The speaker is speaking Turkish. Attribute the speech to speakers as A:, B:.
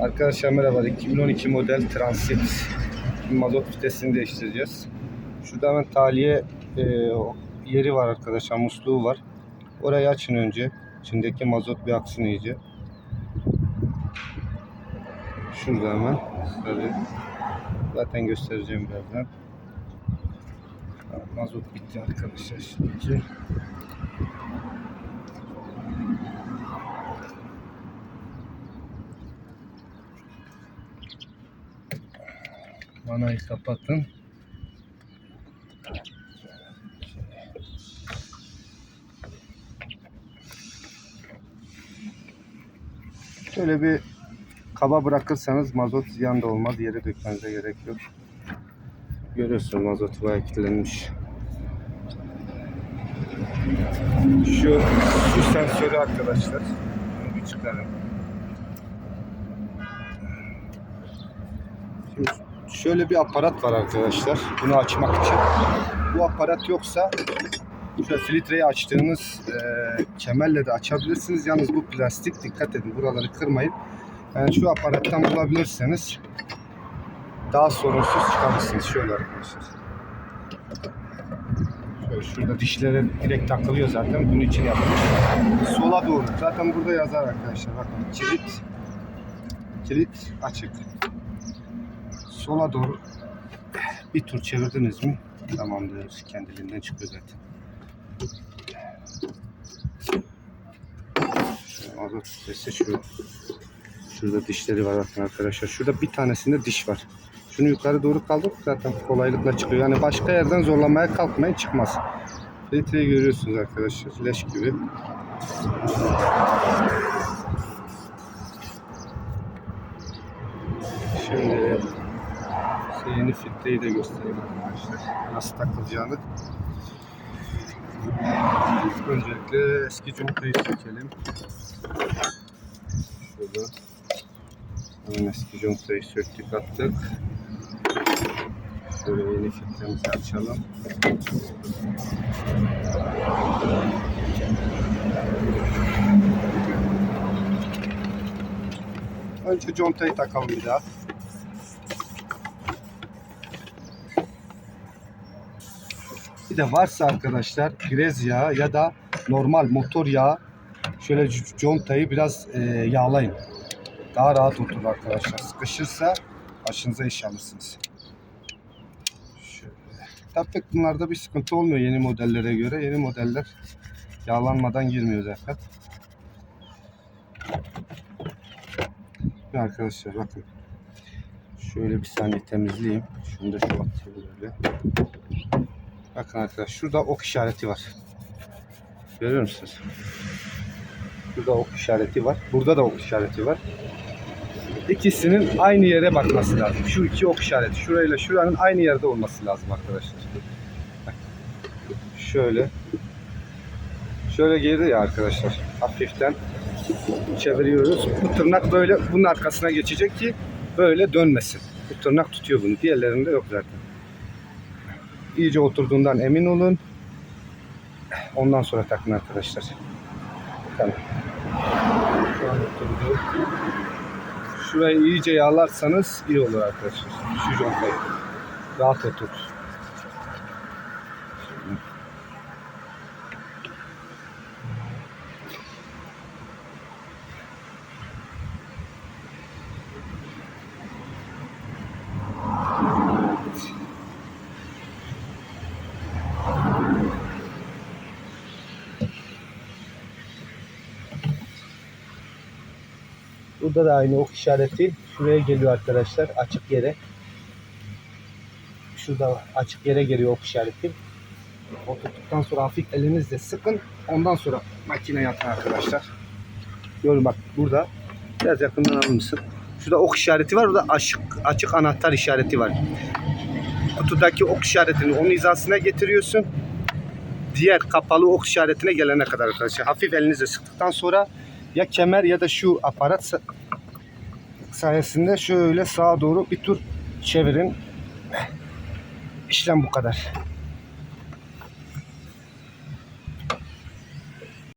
A: Arkadaşlar merhaba. 2012 model Transit mazot vitesini değiştireceğiz. Şurada hemen tahliye e, yeri var arkadaşlar. Musluğu var. Orayı açın önce. İçindeki mazot bir aksın iyice. Şurada hemen. Zaten göstereceğim birazdan. Mazot bitti arkadaşlar. Şimdi. Vanayı kapatın. Şöyle bir kaba bırakırsanız mazot ziyan da olmaz. Yere dökmenize gerek yok. Görüyorsunuz mazot bayağı kilitlenmiş. Şu, şu sensörü arkadaşlar. Bunu bir çıkarın. Şimdi şöyle bir aparat var arkadaşlar. Bunu açmak için. Bu aparat yoksa şöyle filtreyi açtığınız e, kemerle de açabilirsiniz. Yalnız bu plastik dikkat edin buraları kırmayın. Yani şu aparattan bulabilirseniz daha sorunsuz çıkarırsınız. Şöyle arkadaşlar. Şöyle şurada dişlere direkt takılıyor zaten. Bunun için yapılmış. Sola doğru. Zaten burada yazar arkadaşlar. Bakın kilit kilit açık. Sola doğru bir tur çevirdiniz mi? Tamamdır. Kendiliğinden çıkıyor zaten. Mazot sesi şu. Şurada dişleri var bakın arkadaşlar. Şurada bir tanesinde diş var. Şunu yukarı doğru kaldır zaten kolaylıkla çıkıyor. Yani başka yerden zorlamaya kalkmayın çıkmaz. Filtreyi görüyorsunuz arkadaşlar. Leş gibi. Şimdi yeni filtreyi de göstereyim arkadaşlar. Nasıl takılacağını. Öncelikle eski contayı sökelim. Şurada. Hemen eski contayı söktük attık. Şöyle yeni filtremizi açalım. Önce contayı takalım bir daha. Bir de varsa arkadaşlar grez yağı ya da normal motor yağı şöyle contayı biraz e, yağlayın. Daha rahat oturur arkadaşlar. Sıkışırsa başınıza iş alırsınız. Şöyle. Tabii bunlarda bir sıkıntı olmuyor yeni modellere göre. Yeni modeller yağlanmadan girmiyor zaten. Arkadaşlar bakın. Şöyle bir saniye temizleyeyim. Şunu da şu atayım böyle. Bakın arkadaşlar şurada ok işareti var. Görüyor musunuz? Şurada ok işareti var. Burada da ok işareti var. İkisinin aynı yere bakması lazım. Şu iki ok işareti. Şurayla şuranın aynı yerde olması lazım arkadaşlar. Şöyle. Şöyle geri ya arkadaşlar. Hafiften çeviriyoruz. Bu tırnak böyle bunun arkasına geçecek ki böyle dönmesin. Bu tırnak tutuyor bunu. Diğerlerinde yok zaten. İyice oturduğundan emin olun. Ondan sonra takın arkadaşlar. Tamam. Şu an oturdu. Şurayı iyice yağlarsanız iyi olur arkadaşlar. Şu contayı. Rahat otur. Burada da aynı ok işareti şuraya geliyor arkadaşlar açık yere. Şurada açık yere geliyor ok işareti. Oturttuktan sonra hafif elinizle sıkın. Ondan sonra makineye atın arkadaşlar. Görün bak burada. Biraz yakından alır? Şurada ok işareti var. Burada açık, açık anahtar işareti var. Kutudaki ok işaretini onun hizasına getiriyorsun. Diğer kapalı ok işaretine gelene kadar arkadaşlar. Hafif elinizle sıktıktan sonra ya kemer ya da şu aparat sa- sayesinde şöyle sağa doğru bir tur çevirin. İşlem bu kadar.